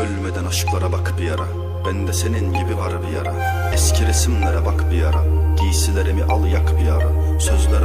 Ölmeden aşklara bak bir ara Ben de senin gibi var bir ara Eski resimlere bak bir ara Giysilerimi al yak bir ara Sözlere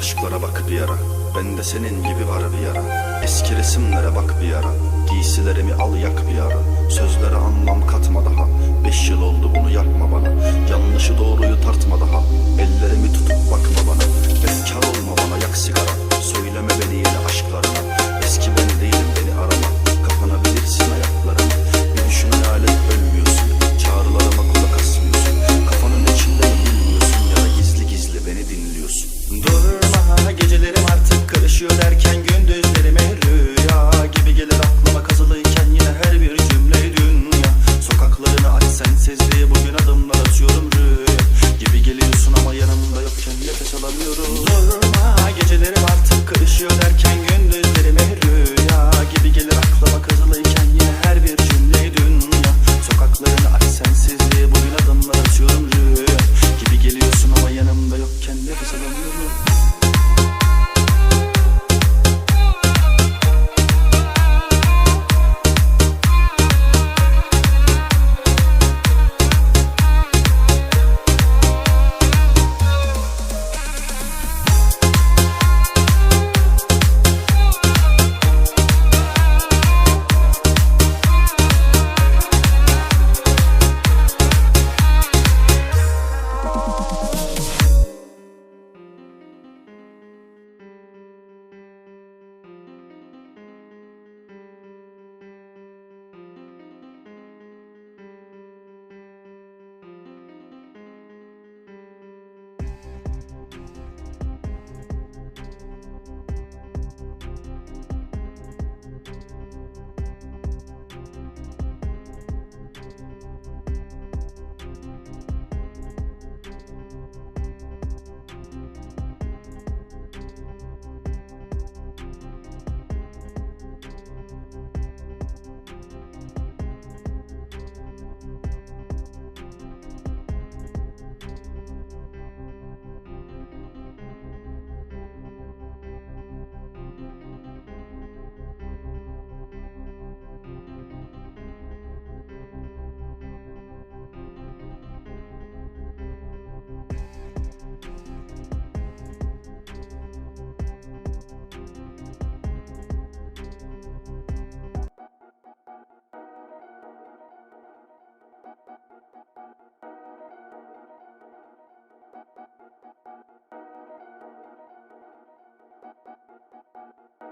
aşklara bak bir ara Ben de senin gibi var bir ara Eski resimlere bak bir ara Giysilerimi al yak bir ara Sözlere anlam katma daha. Beş yıl oldu bunu yapma bana. Yanlışı doğruyu tartma daha. Ellerimi tutup bakma bana. Efkar olma bana yak sigara Thank you.